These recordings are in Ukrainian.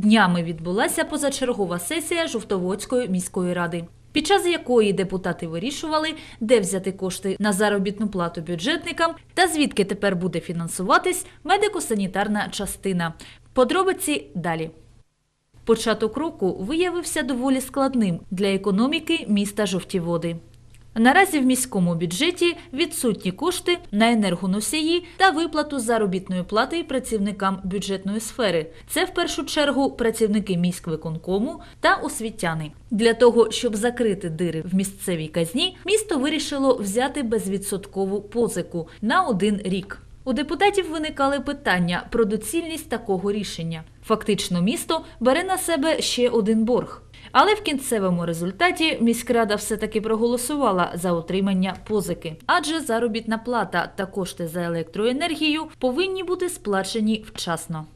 Днями відбулася позачергова сесія Жовтоводської міської ради. Під час якої депутати вирішували, де взяти кошти на заробітну плату бюджетникам та звідки тепер буде фінансуватись медико-санітарна частина. Подробиці далі. Початок року виявився доволі складним для економіки міста Жовті Води. Наразі в міському бюджеті відсутні кошти на енергоносії та виплату заробітної плати працівникам бюджетної сфери. Це в першу чергу працівники міськвиконкому та освітяни. Для того, щоб закрити дири в місцевій казні, місто вирішило взяти безвідсоткову позику на один рік. У депутатів виникали питання про доцільність такого рішення. Фактично, місто бере на себе ще один борг. Але в кінцевому результаті міськрада все-таки проголосувала за отримання позики, адже заробітна плата та кошти за електроенергію повинні бути сплачені вчасно.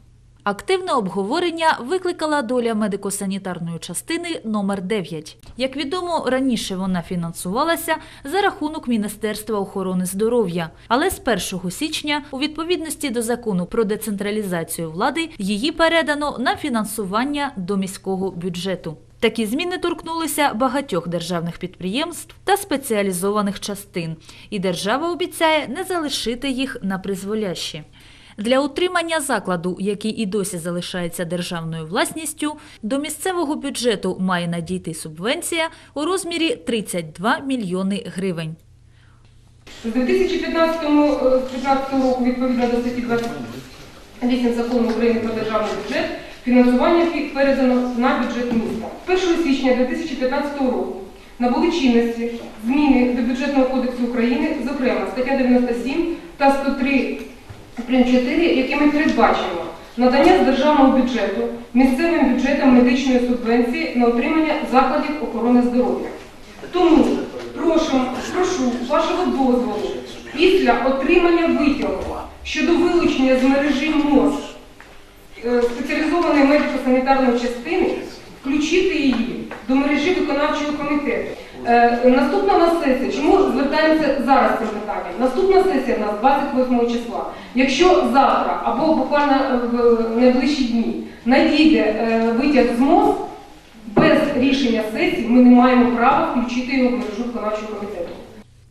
Активне обговорення викликала доля медико-санітарної частини номер 9. Як відомо, раніше вона фінансувалася за рахунок Міністерства охорони здоров'я, але з 1 січня, у відповідності до закону про децентралізацію влади, її передано на фінансування до міського бюджету. Такі зміни торкнулися багатьох державних підприємств та спеціалізованих частин, і держава обіцяє не залишити їх на призволяще. Для утримання закладу, який і досі залишається державною власністю, до місцевого бюджету має надійти субвенція у розмірі 32 мільйони гривень. З 2015 е, 15 року, відповідно до статті 28 закону України про державний бюджет, фінансування фі- передано на бюджет міста. 1 січня 2015 року набули чинності зміни до бюджетного кодексу України, зокрема стаття 97 та 103 прим. 4, якими передбачено надання з державного бюджету місцевим бюджетам медичної субвенції на отримання закладів охорони здоров'я. Тому прошу, прошу вашого дозволу після отримання витягу щодо вилучення з мережі МОЗ е, спеціалізованої медико-санітарної частини включити її до мережі виконавчого комітету. Е, Наступна сесія, чому звертаємося зараз цим питанням? Наступна сесія у нас 28 числа. Якщо завтра або буквально е, в найближчі дні надійде е, витяг з МОЗ, без рішення сесії ми не маємо права включити його в мережу виконавчого комітету.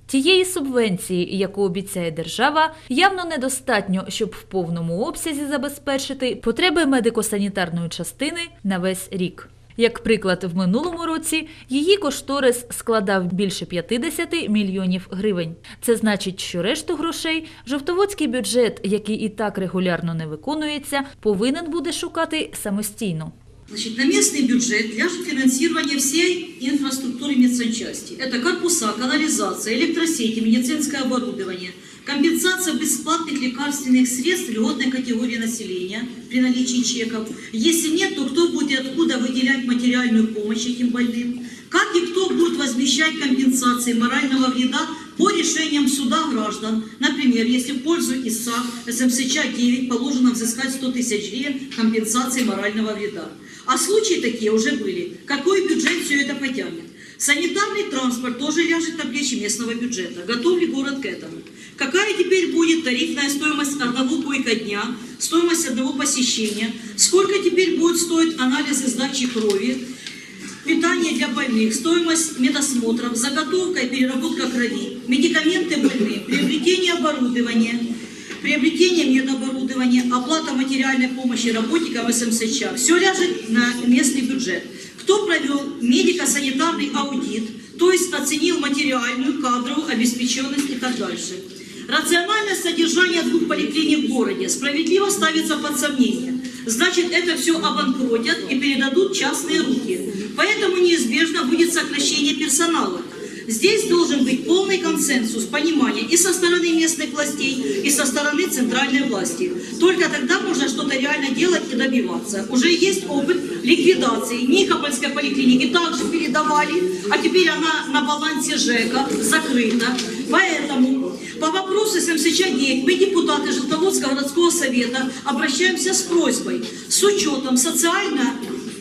Тієї субвенції, яку обіцяє держава, явно недостатньо, щоб в повному обсязі забезпечити потреби медико-санітарної частини на весь рік. Як приклад, в минулому році її кошторис складав більше 50 мільйонів гривень. Це значить, що решту грошей жовтоводський бюджет, який і так регулярно не виконується, повинен буде шукати самостійно. Значит, на местный бюджет ляжет финансирование всей инфраструктуры медсанчасти. Это корпуса, канализация, электросети, медицинское оборудование, компенсация бесплатных лекарственных средств льготной категории населения при наличии чеков. Если нет, то кто будет откуда выделять материальную помощь этим больным? Как и кто будет возмещать компенсации морального вреда по решениям суда граждан? Например, если в пользу ИСА СМСЧ-9 положено взыскать 100 тысяч гривен компенсации морального вреда. А случаи такие уже были. Какой бюджет все это потянет? Санитарный транспорт тоже ляжет на плечи местного бюджета. Готов ли город к этому? Какая теперь будет тарифная стоимость одного койка дня, стоимость одного посещения? Сколько теперь будет стоить анализы сдачи крови? Питание для больных, стоимость медосмотров, заготовка и переработка крови, медикаменты больным, приобретение оборудования, приобретение медоборудования, оплата материальной помощи работникам СМСЧ. Все ляжет на местный бюджет. Кто провел медико-санитарный аудит, то есть оценил материальную, кадровую обеспеченность и так дальше. Рациональное содержание двух поликлиник в городе справедливо ставится под сомнение. Значит, это все обанкротят и передадут частные руки. Поэтому неизбежно будет сокращение персонала. Здесь должен быть полный консенсус, понимание и со стороны местных властей, и со стороны центральной власти. Только тогда можно что-то реально делать и добиваться. Уже есть опыт ликвидации Никопольской поликлиники, также передавали, а теперь она на балансе ЖЭКа закрыта. Поэтому по вопросу СМСЧ-9 мы, депутаты Желтоводского городского совета, обращаемся с просьбой с учетом социально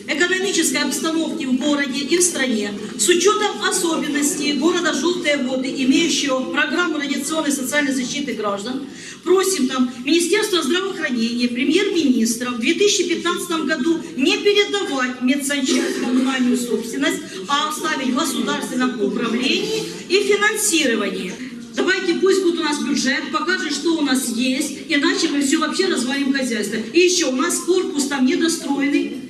экономической обстановки в городе и в стране, с учетом особенностей города Желтые воды, имеющего программу радиационной социальной защиты граждан, просим там Министерство здравоохранения, премьер-министра в 2015 году не передавать медсанчасть коммунальную собственность, а оставить в государственном управлении и финансировании. Давайте пусть будет у нас бюджет, покажет, что у нас есть, иначе мы все вообще развалим хозяйство. И еще, у нас корпус там недостроенный,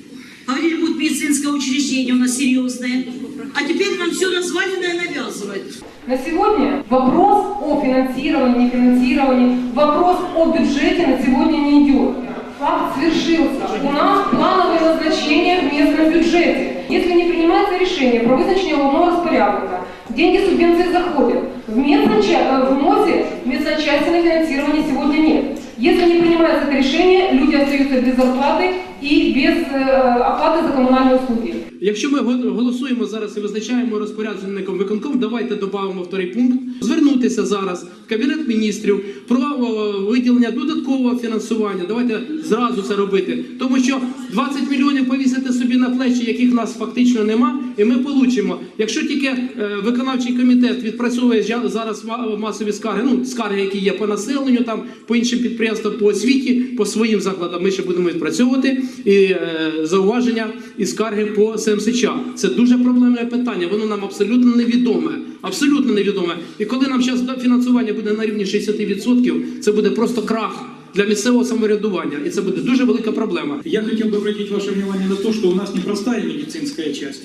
говорили, будет медицинское учреждение у нас серьезное, а теперь нам все разваленное навязывают. На сегодня вопрос о финансировании, нефинансировании, вопрос о бюджете на сегодня не идет. Факт свершился. У нас плановое назначение в местном бюджете. Если не принимается решение про визначення головного распорядника, деньги субвенции заходят. В, медсанча... э, в МОЗе медсанчасти на финансирование сегодня нет. Если не принимается это решение, люди остаются без зарплаты и без э, оплаты за коммунальные услуги. Якщо ми го- голосуємо зараз і визначаємо розпорядженником виконком, давайте додамо вторий пункт. Звернутися зараз в кабінет міністрів про о, виділення додаткового фінансування. Давайте зразу це робити, тому що 20 мільйонів повісити собі на плечі, яких в нас фактично нема, і ми получимо. Якщо тільки е, виконавчий комітет відпрацьовує зараз ма- масові скарги, ну скарги, які є по населенню, там по іншим підприємствам, по освіті, по своїм закладам, ми ще будемо відпрацьовувати і е, зауваження і скарги по СМСЧ. Це дуже проблемне питання. Воно нам абсолютно невідоме. Абсолютно невідоме. І коли нам зараз фінансування буде на рівні 60%, це буде просто крах для місцевого самоврядування, і це буде дуже велика проблема. Я хотел бы обратить ваше внимание на то, что у нас не простая медицинская часть,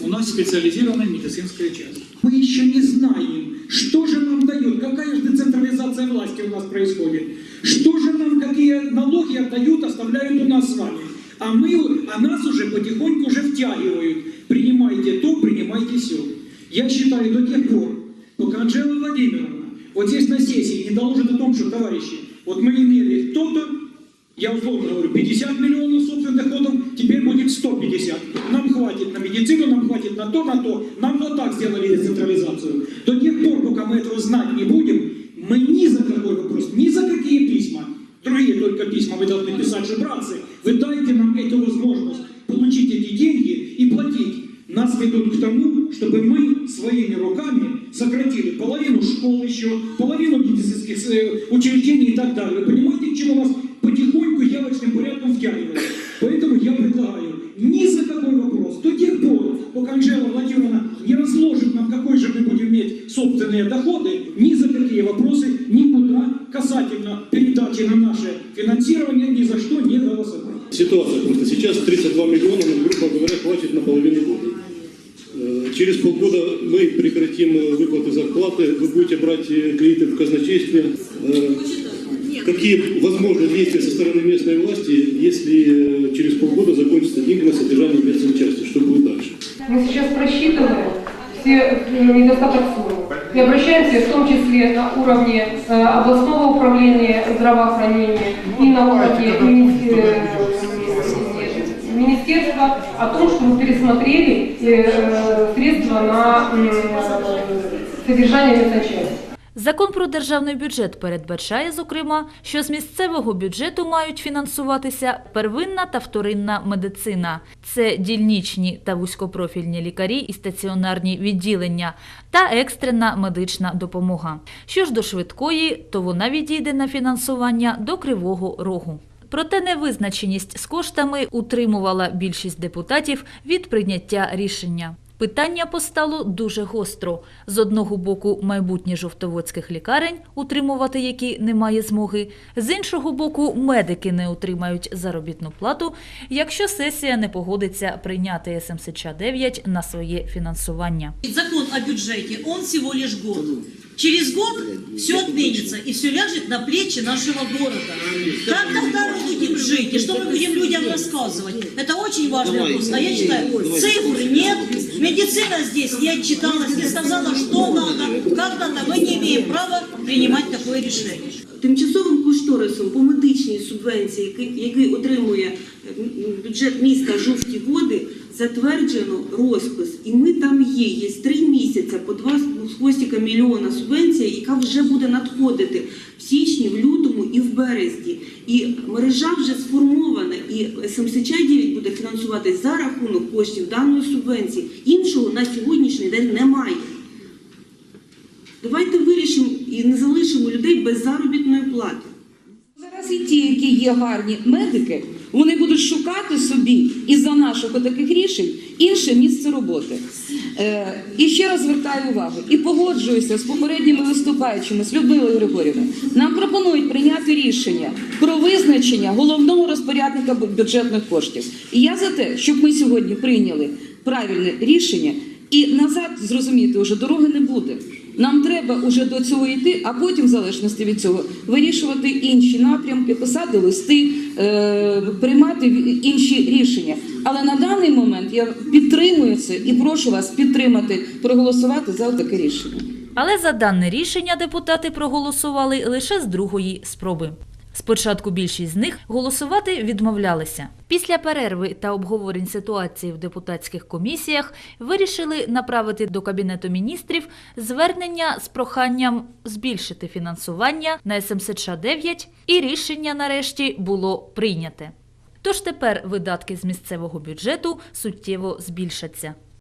у нас специализированная медицинская часть. Мы еще не знаем, что же нам дает, какая же децентрализация власти у нас происходит, что же нам, какие налоги отдают, оставляют у нас с вами. А, мы, а нас уже потихоньку уже втягивают. Принимайте то, принимайте все. Я считаю до тех пор, пока Анжела Владимировна вот здесь на сессии не доложит о том, что, товарищи, вот мы имели то-то, я условно говорю, 50 миллионов собственных доходов, теперь будет 150. Нам хватит на медицину, нам хватит на то, на то. Нам вот так сделали децентрализацию. До тех пор, пока мы этого знать не будем, мы ни за какой вопрос, ни за какие письма, другие только письма вы должны писать, что, братцы, вы дайте нам эту возможность получить эти деньги и платить. Нас ведут к тому, чтобы мы своими руками сократили половину школ еще, половину медицинских э, учреждений и так далее. Понимаете, к чему нас потихоньку явочным порядком втягивают? Поэтому я предлагаю ни за какой вопрос, до тех пор, пока Анжела Владимировна не разложит нам, какой же мы будем иметь собственные доходы, ни за какие вопросы никуда касательно передачи на наше финансирование ни за что не голосовать. Ситуация просто сейчас 32 миллиона, Через полгода мы прекратим э, выплаты зарплаты, вы будете брать э, кредиты в казначействе. Э, Какие возможны действия со стороны местной власти, если через полгода закончатся деньги на содержание медсанчасти? Что будет дальше? Мы сейчас просчитываем все недостаток суммы. И обращаемся в том числе на уровне областного управления здравоохранения и на уровне мини- э, министерства о том, что мы пересмотрели э, средства на содержание медсанчасти. Закон про державний бюджет передбачає, зокрема, що з місцевого бюджету мають фінансуватися первинна та вторинна медицина. Це дільничні та вузькопрофільні лікарі і стаціонарні відділення та екстрена медична допомога. Що ж до швидкої, то вона відійде на фінансування до Кривого Рогу. Проте невизначеність з коштами утримувала більшість депутатів від прийняття рішення. Питання постало дуже гостро. З одного боку, майбутнє жовтоводських лікарень, утримувати які немає змоги. З іншого боку, медики не отримають заробітну плату, якщо сесія не погодиться прийняти СМСЧ 9 на своє фінансування. Закон о бюджете, он всего лишь год. Через год все отменится и все ляжет на плечи нашего города. Как тогда мы будем жить и что мы будем людям рассказывать? Это очень важный вопрос. А я считаю, цифр нет, медицина здесь не отчиталась, не сказала, что надо, как надо. Мы не имеем права принимать такое решение. Тимчасовим кошторисом по медичній субвенції, який, який отримує е, м, бюджет міста жовті води, затверджено розпис, і ми там є. Є три місяці по два з мільйона субвенція, яка вже буде надходити в січні, в лютому і в березні. І мережа вже сформована, і СМСЧ 9 буде фінансуватись за рахунок коштів даної субвенції. Іншого на сьогоднішній день немає. Давайте вирішимо і не залишимо людей без заробітної плати. Зараз і ті, які є гарні медики, вони будуть шукати собі із-за наших таких рішень інше місце роботи. Е, і ще раз звертаю увагу і погоджуюся з попередніми виступаючими, з Людмилою Григорівною. Нам пропонують прийняти рішення про визначення головного розпорядника бюджетних коштів. І я за те, щоб ми сьогодні прийняли правильне рішення, і назад зрозуміти, вже дороги не буде. Нам треба уже до цього йти, а потім, в залежності від цього, вирішувати інші напрямки, писати листи, е, приймати інші рішення. Але на даний момент я підтримую це і прошу вас підтримати, проголосувати за таке рішення. Але за дане рішення депутати проголосували лише з другої спроби. Спочатку більшість з них голосувати відмовлялися. Після перерви та обговорень ситуації в депутатських комісіях вирішили направити до Кабінету міністрів звернення з проханням збільшити фінансування на СМСЧ 9 і рішення нарешті було прийняте. Тож тепер видатки з місцевого бюджету суттєво збільшаться.